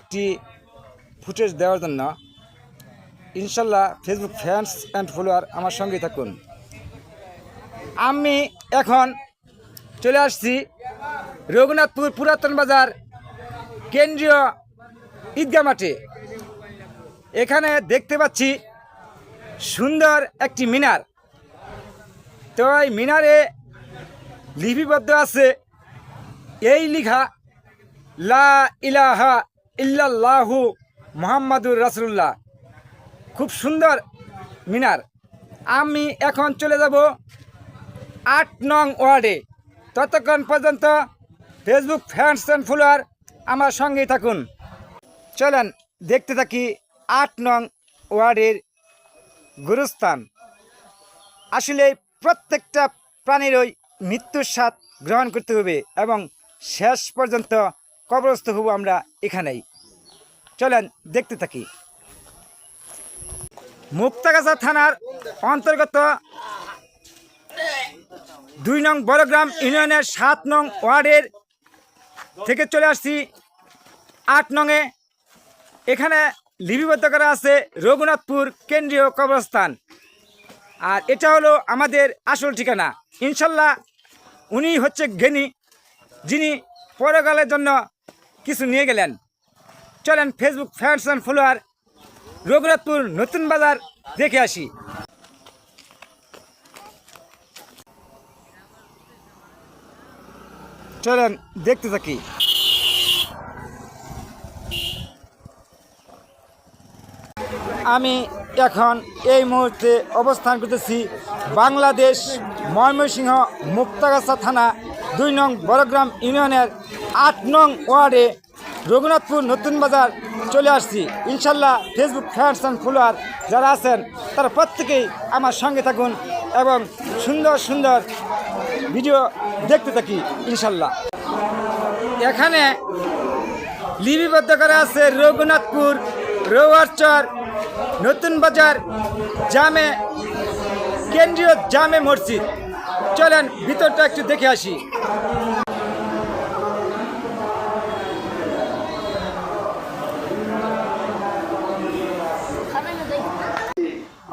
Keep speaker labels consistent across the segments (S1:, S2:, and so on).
S1: একটি ফুটেজ দেওয়ার জন্য ইনশাল্লাহ ফেসবুক ফ্যান্স অ্যান্ড ফলোয়ার আমার সঙ্গে থাকুন। আমি এখন চলে আসছি রঘুনাথপুর পুরাতন বাজার কেন্দ্রীয় ঈদগা মাঠে। এখানে দেখতে পাচ্ছি সুন্দর একটি মিনার। তো এই মিনারে লিপিবদ্ধ আছে। এই লিখা, লা ইলাহা ইল্লাল্লাহু মোহাম্মদুর রাসুল্লাহ খুব সুন্দর মিনার। আমি এখন চলে যাব আট নং ওয়ার্ডে। ততক্ষণ পর্যন্ত ফেসবুক ফ্যান্স অ্যান্ড ফলোয়ার আমার সঙ্গেই থাকুন। চলেন, দেখতে থাকি আট নং ওয়ার্ডের গুরুস্থান। আসলে প্রত্যেকটা প্রাণীরই মৃত্যুর স্বাদ গ্রহণ করতে হবে এবং শেষ পর্যন্ত কবরস্থ হব আমরা এখানেই। চলেন দেখতে থাকি। মুক্তাগাছা থানার অন্তর্গত দুই নং বড়গ্রাম ইউনিয়নের সাত নং ওয়ার্ডের থেকে চলে আসছি। আট নংয়ে এখানে লিপিবদ্ধ করা আছে রঘুনাথপুর কেন্দ্রীয় কবরস্থান। আর এটা হলো আমাদের আসল ঠিকানা। ইনশাল্লাহ উনি হচ্ছে জ্ঞানী যিনি পরকালের জন্য কিছু নিয়ে গেলেন। চলেন Facebook fans and follower Raghunathpur নতুন বাজার দেখে আসি। চলেন দেখতে থাকি। আমি এখন এই মুহূর্তে অবস্থান করতেছি বাংলাদেশ ময়মনসিংহ মুক্তাগাছা থানা দুই নং বড়গ্রাম ইউনিয়নের আট নং ওয়ার্ডে রঘুনাথপুর নতুন বাজার চলে আসছি। ইনশাল্লাহ ফেসবুক ফ্যান্স অ্যান্ড ফলোয়ার যারা আছেন, তারা প্রত্যেকেই আমার সঙ্গে থাকুন এবং সুন্দর সুন্দর ভিডিও দেখতে থাকি ইনশাল্লাহ এখানে লিপিবদ্ধ করা আছে রঘুনাথপুর রৌয়ারচর নতুন বাজার জামে, কেন্দ্রীয় জামে মসজিদ। চলেন, ভিতরটা একটু দেখে আসি।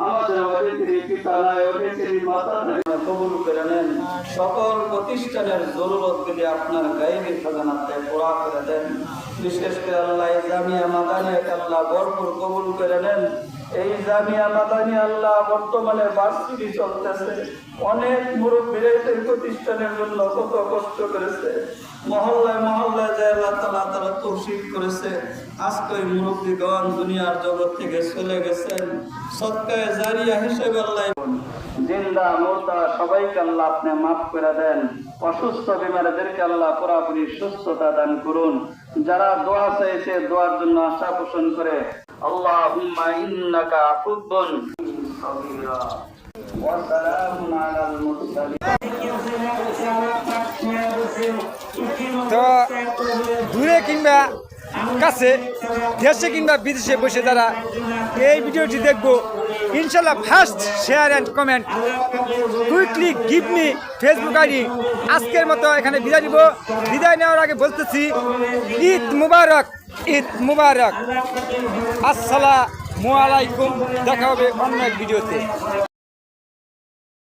S2: আমাদের অনেকেরই পিতা নাই অনেকেরই মাতা নাই কবুল করে নেন। সকল প্রতিষ্ঠানের জরুরতগুলি আপনার গাইবী খাজানাতে পুরা করে দেন, বিশেষ করে আল্লাহ জামিয়া মাদানিয়াকে আল্লাহ ভরপুর কবুল করে নেন। এই জামিয়া মাদানি আল্লাহ বর্তমানে বার্ষিকী চলতেছে। অনেক মুরব্বীরা প্রতিষ্ঠানের জন্য কত কষ্ট করেছে। মহল্লায় মহল্লায় যে আল্লাহ তালা তারা তৌফিক করেছে। আজকে ওই মুরব্বীগণ দুনিয়ার জগৎ থেকে চলে গেছেন। সৎকায় জারিয়া হিসেবে আল্লাহ জিন্দা, মোতা, সবাইকে আল্লাহ আপনি মাফ করে দেন। অসুস্থ বিমারীদেরকে আল্লাহ পুরাপুরি সুস্থতা দান করুন। যারা দোয়া চাইছে, দোয়ার জন্য আশা পোষণ করে। আল্লাহ
S1: তো দূরে কিংবা কাছে, দেশে কিংবা বিদেশে বসে তারা এই ভিডিওটি দেখব। ইনশাল্লাহ first share and comment. Quickly give me Facebook ID আজকের মতো এখানে বিদায় দিব বিদায় নেওয়ার আগে বলতেছি, ঈদ মুবারক ঈদ মুবারক। আসসালামু আলাইকুম। দেখা হবে অন্য এক ভিডিওতে।